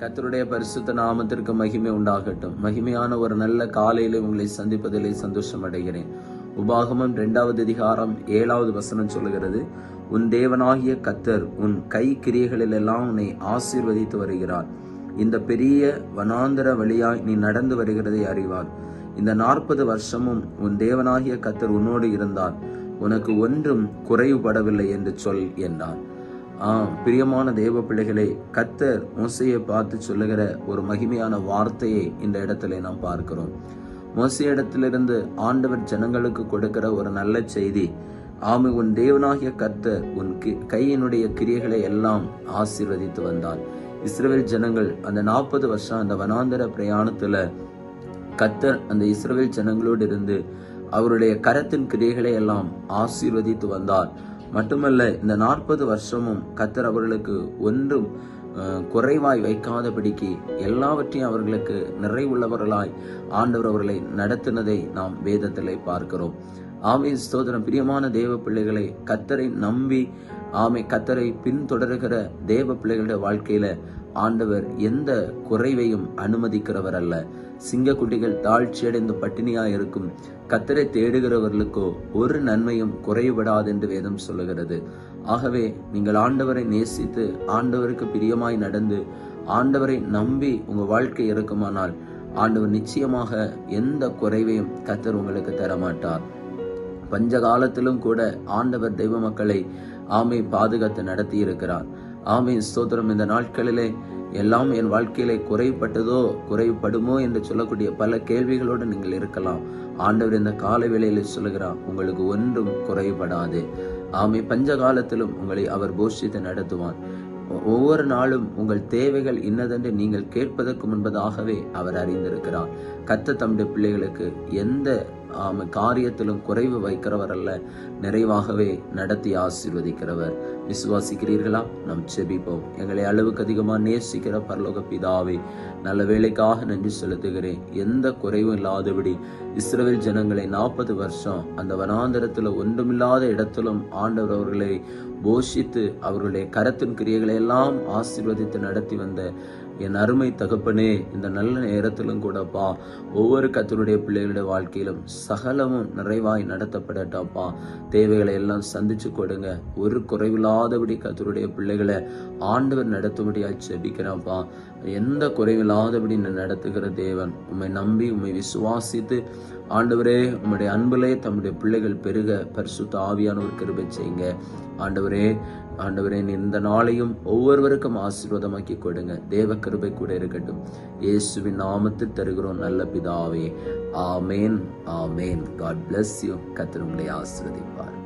கத்தருடைய பரிசுத்த நாமத்திற்கு மகிமை உண்டாகட்டும். மகிமையான ஒரு நல்ல காலையில உங்களை சந்திப்பதிலே சந்தோஷம் அடைகிறேன். உபாகமம் இரண்டாவது அதிகாரம் ஏழாவது வசனம் சொல்லுகிறது உன் தேவனாகிய கத்தர் உன் கை கிரியைகளில் எல்லாம் உன்னை ஆசீர்வதித்து வருகிறார். இந்த பெரிய வனாந்தர வழியாய் நீ நடந்து வருகிறதை அறிவார். இந்த நாற்பது வருஷமும் உன் தேவனாகிய கத்தர் உன்னோடு இருந்தார். உனக்கு ஒன்றும் குறைவுபடவில்லை என்று சொல் என்றார். ஆம் பிரியமான தேவ பிள்ளைகளே கத்தர் மோசையை பார்த்து சொல்லுகிற ஒரு மகிமையான வார்த்தையை இந்த இடத்துல நாம் பார்க்கிறோம். மோசையிடத்திலிருந்து ஆண்டவர் ஜனங்களுக்கு கொடுக்கிற ஒரு நல்ல செய்தி ஆமை உன் தேவனாகிய கர்த்தர் உன் கி- கையினுடைய கிரியைகளை எல்லாம் ஆசீர்வதித்து வந்தார். இஸ்ரேல் ஜனங்கள் அந்த நாற்பது வருஷம் அந்த வனாந்தர பிரயாணத்துல கத்தர் அந்த இஸ்ரேல் ஜனங்களோடு இருந்து அவருடைய கரத்தின் கிரியைகளை எல்லாம் ஆசீர்வதித்து வந்தார். மட்டுமல்ல இந்த நாற்பது வருஷமும் கத்தர் அவர்களுக்கு ஒன்றும் குறைவாய் வைக்காதபடிக்கு எல்லாவற்றையும் அவர்களுக்கு நிறைவுள்ளவர்களாய் ஆண்டவர் அவர்களை நடத்தினதை நாம் வேதத்திலே பார்க்கிறோம். ஆமை ஸ்தோதரம் பிரியமான தேவ பிள்ளைகளை கத்தரை நம்பி ஆமை கத்தரை பின்தொடர்கிற தேவ பிள்ளைகளுடைய வாழ்க்கையில ஆண்டவர் எந்த குறைவையும் அனுமதிக்கிறவர் அல்ல சிங்கக்குட்டிகள் தாழ்ச்சியடைந்து பட்டினியா இருக்கும் கத்தரை தேடுகிறவர்களுக்கோ ஒரு நன்மையும் குறைவுபடாது என்று வேதம் சொல்லுகிறது. ஆகவே நீங்கள் ஆண்டவரை நேசித்து ஆண்டவருக்கு பிரியமாய் நடந்து ஆண்டவரை நம்பி உங்க வாழ்க்கை இருக்குமானால் ஆண்டவர் நிச்சயமாக எந்த குறைவையும் கத்தர் உங்களுக்கு தரமாட்டார். பஞ்ச காலத்திலும் கூட ஆண்டவர் தெய்வ மக்களை ஆமை பாதுகாத்து நடத்தி இருக்கிறார் ஆமை ஸ்தோத்திரம். இந்த நாட்களிலே எல்லாம் என் வாழ்க்கையில குறைப்பட்டதோ குறைபடுமோ என்று சொல்லக்கூடிய பல கேள்விகளோடு நீங்கள் இருக்கலாம். ஆண்டவர் இந்த கால வேளையில சொல்லுகிறார் உங்களுக்கு ஒன்றும் குறைபடாது. ஆமை பஞ்ச காலத்திலும் உங்களை அவர் போஷித்து நடத்துவான் ஒவ்வொரு நாளும் உங்கள் தேவைகள் இன்னதென்று நீங்கள் கேட்பதற்கு முன்பதாகவே அவர் அறிந்திருக்கிறார். கத்த தம்முடைய பிள்ளைகளுக்கு எந்த ஆமை காரியத்திலும் குறைவு வைக்கிறவர் அல்ல நிறைவாகவே நடத்தி ஆசீர்வதிக்கிறவர். விசுவாசிக்கிறீர்களா? நாம் செபிப்போம். எங்களை அளவுக்கு அதிகமாக நேசிக்கிற பரலோக பிதாவே நல்ல வேலைக்காக நன்றி செலுத்துகிறேன். எந்த குறைவும் இல்லாதபடி இஸ்ரேல் ஜனங்களை நாற்பது வருஷம் அந்த வனாந்தரத்துல ஒன்றுமில்லாத இடத்திலும் ஆண்டவர் அவர்களை போஷித்து அவர்களுடைய கரத்தின் கிரியைகளை எல்லாம் ஆசீர்வதித்து நடத்தி வந்த என் அருமை தகப்பனே இந்த நல்ல நேரத்திலும் கூடப்பா ஒவ்வொரு கத்தருடைய பிள்ளைகளுடைய வாழ்க்கையிலும் சகலமும் நிறைவாய் நடத்தப்படட்டாப்பா. தேவைகளை எல்லாம் சந்திச்சு கொடுங்க. ஒரு குறைவில்லாதபடி கத்தருடைய பிள்ளைகளை ஆண்டவர் நடத்தும்படியாய் செபிக்கிறாப்பா எந்த குறைவில்லாதபடி நடத்துகிற தேவன் உண்மை நம்பி உம்மை விசுவாசித்து ஆண்டவரே உம்முடைய அன்பிலே தம்முடைய பிள்ளைகள் பெருக பரிசுத்த ஆவியான ஒரு கிருபை செய்யுங்க. ஆண்டவரே ஆண்டவரே இந்த நாளையும் ஒவ்வொருவருக்கும் ஆசீர்வாதமாக்கி கொடுங்க. தேவ கிருபை கூட இருக்கட்டும். இயேசுவின் நாமத்தில் தருகிறோம் நல்ல பிதாவே. ஆமேன் ஆமேன். காட் பிளஸ் யூ கத்திரங்களை ஆசிர்வதிப்பார்.